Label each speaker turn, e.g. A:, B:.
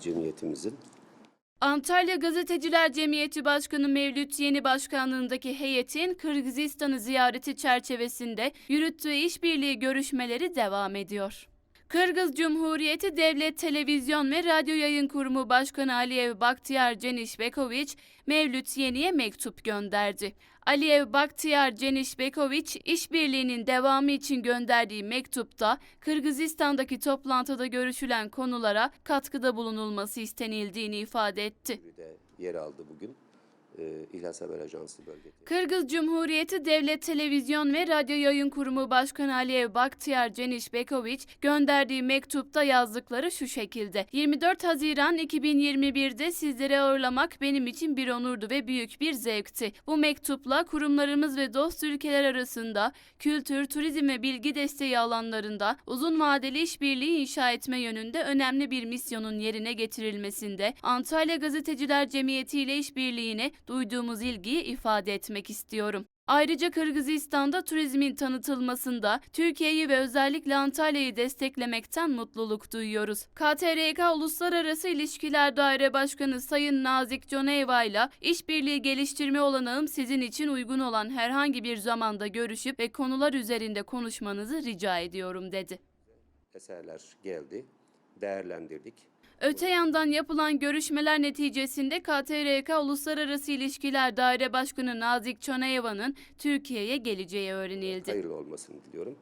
A: cemiyetimizin
B: Antalya Gazeteciler Cemiyeti Başkanı Mevlüt Yeni Başkanlığındaki heyetin Kırgızistan'ı ziyareti çerçevesinde yürüttüğü işbirliği görüşmeleri devam ediyor. Kırgız Cumhuriyeti Devlet Televizyon ve Radyo Yayın Kurumu Başkanı Aliyev Baktiyar Cenişbekoviç, Mevlüt Yeni'ye mektup gönderdi. Aliyev Baktiyar Cenişbekoviç, işbirliğinin devamı için gönderdiği mektupta Kırgızistan'daki toplantıda görüşülen konulara katkıda bulunulması istenildiğini ifade etti.
A: yer aldı bugün. Ee, İhlas Haber Ajansı bölgede.
B: Kırgız Cumhuriyeti Devlet Televizyon ve Radyo Yayın Kurumu Başkanı Aliyev Baktiyar Cenişbekoviç gönderdiği mektupta yazdıkları şu şekilde. 24 Haziran 2021'de sizlere ağırlamak benim için bir onurdu ve büyük bir zevkti. Bu mektupla kurumlarımız ve dost ülkeler arasında kültür, turizm ve bilgi desteği alanlarında uzun vadeli işbirliği inşa etme yönünde önemli bir misyonun yerine getirilmesinde Antalya Gazeteciler Cemiyeti ile işbirliğine duyduğumuz ilgiyi ifade etmek istiyorum. Ayrıca Kırgızistan'da turizmin tanıtılmasında Türkiye'yi ve özellikle Antalya'yı desteklemekten mutluluk duyuyoruz. KTRK Uluslararası İlişkiler Daire Başkanı Sayın Nazik Coneyva ile işbirliği geliştirme olanağım sizin için uygun olan herhangi bir zamanda görüşüp ve konular üzerinde konuşmanızı rica ediyorum dedi.
A: Eserler geldi, değerlendirdik.
B: Öte yandan yapılan görüşmeler neticesinde KTRK Uluslararası İlişkiler Daire Başkanı Nazik Çonayeva'nın Türkiye'ye geleceği öğrenildi.
A: Hayırlı olmasını diliyorum.